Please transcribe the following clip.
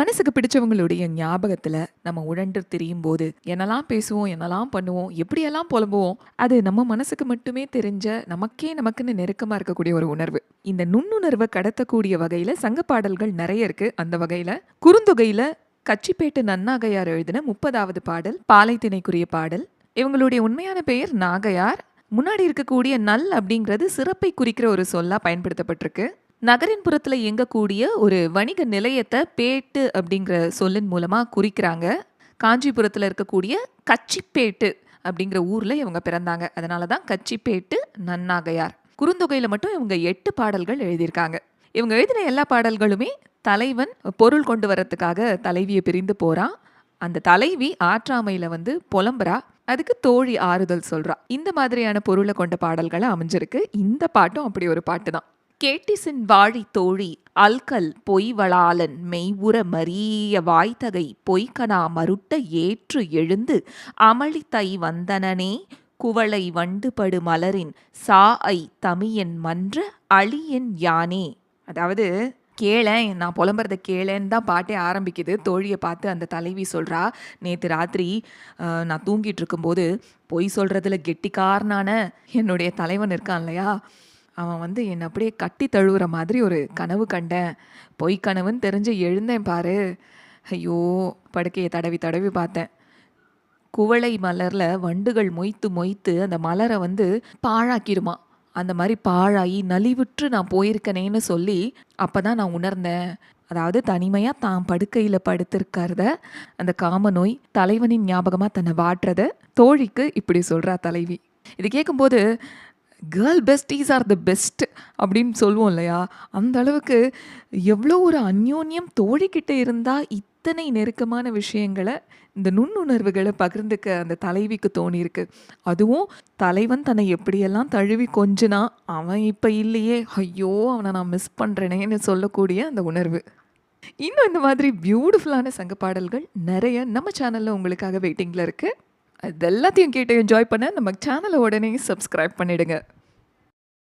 மனசுக்கு பிடிச்சவங்களுடைய ஞாபகத்தில் நம்ம உழன்று திரியும் போது என்னெல்லாம் பேசுவோம் என்னெல்லாம் பண்ணுவோம் எப்படியெல்லாம் புலம்புவோம் அது நம்ம மனசுக்கு மட்டுமே தெரிஞ்ச நமக்கே நமக்குன்னு நெருக்கமாக இருக்கக்கூடிய ஒரு உணர்வு. இந்த நுண்ணுணர்வை கடத்தக்கூடிய வகையில் சங்க பாடல்கள் நிறைய இருக்கு. அந்த வகையில் குறுந்தொகையில் கச்சிப்பேட்டு நன்னாகையார் எழுதின முப்பதாவது பாடல் பாலைத்திணைக்குரிய பாடல். இவங்களுடைய உண்மையான பெயர் நாகையார். முன்னாடி இருக்கக்கூடிய நல் அப்படிங்கிறது சிறப்பை குறிக்கிற ஒரு சொல்லா பயன்படுத்தப்பட்டிருக்கு. நகரின் புறத்தில் இயங்கக்கூடிய ஒரு வணிக நிலையத்தை பேட்டு அப்படிங்கிற சொல்லின் மூலமாக குறிக்கிறாங்க. காஞ்சிபுரத்தில் இருக்கக்கூடிய கச்சிப்பேட்டு அப்படிங்கிற ஊரில் இவங்க பிறந்தாங்க. அதனால தான் கச்சிப்பேட்டு நன்னாகையார். குறுந்தொகையில் மட்டும் இவங்க எட்டு பாடல்கள் எழுதியிருக்காங்க. இவங்க எழுதின எல்லா பாடல்களுமே தலைவன் பொருள் கொண்டு வரத்துக்காக தலைவியை பிரிந்து போகிறான் அந்த தலைவி ஆற்றாமையில் வந்து புலம்புறா. அதுக்கு தோழி ஆறுதல் சொல்கிறான் இந்த மாதிரியான பொருளை கொண்ட பாடல்களை அமைஞ்சிருக்கு. இந்த பாட்டும் அப்படி ஒரு பாட்டு தான் கேட்டிசின் வாழி தோழி அல்கல் பொய்வளாளன் மெய்வுற மரிய வாய்த்தகை பொய்கனா மருட்ட ஏற்று எழுந்து அமளித்தை வந்தனனே குவளை வண்டுபடு மலரின் சா ஐ தமியன் மன்ற அழியன் யானே. அதாவது கேளேன் நான் புலம்புறத கேளேன்னு தான் பாட்டே ஆரம்பிக்குது. தோழியை பார்த்து அந்த தலைவி சொல்கிறா நேற்று ராத்திரி நான் தூங்கிட்டு இருக்கும்போது பொய் சொல்கிறதுல கெட்டிக்காரனான என்னுடைய தலைவன் இருக்கான் இல்லையா? அவன் வந்து என்னை அப்படியே கட்டி தழுவுற மாதிரி ஒரு கனவு கண்டேன். பொய் கனவுன்னு தெரிஞ்சு எழுந்தேன் பாரு. ஐயோ படுக்கையை தடவி தடவி பார்த்தேன். குவளை மலரில் வண்டுகள் மொய்த்து மொய்த்து அந்த மலரை வந்து பாழாக்கிடுமா அந்த மாதிரி பாழாகி நலிவுற்று நான் போயிருக்கனேன்னு சொல்லி அப்போ தான் நான் உணர்ந்தேன். அதாவது தனிமையாக தான் படுக்கையில் படுத்திருக்கிறத அந்த காம நோய் தலைவனின் ஞாபகமாக தன்னை வாட்டுறத தோழிக்கு இப்படி சொல்கிறா தலைவி. இது கேட்கும்போது girl besties are the best அப்படின்னு சொல்லுவோம் இல்லையா? அந்த அளவுக்கு எவ்வளோ ஒரு அந்யோன்யம் தோழிக்கிட்ட இருந்தால் இத்தனை நெருக்கமான விஷயங்களை இந்த நுண்ணுணர்வுகளை பகிர்ந்துக்க அந்த தலைவிக்கு தோணியிருக்கு. அதுவும் தலைவன் தன்னை எப்படியெல்லாம் தழுவி கொஞ்சினா அவன் இப்போ இல்லையே ஐயோ அவனை நான் மிஸ் பண்ணுறேனேன்னு சொல்லக்கூடிய அந்த உணர்வு. இன்னும் இந்த மாதிரி பியூட்டிஃபுல்லான சங்க பாடல்கள் நிறைய நம்ம சேனலில் உங்களுக்காக வெயிட்டிங்கில் இருக்குது அது எல்லாத்தையும் கேட்டு என்ஜாய் பண்ண நம்ம சேனலை உடனே சப்ஸ்கிரைப் பண்ணிவிடுங்க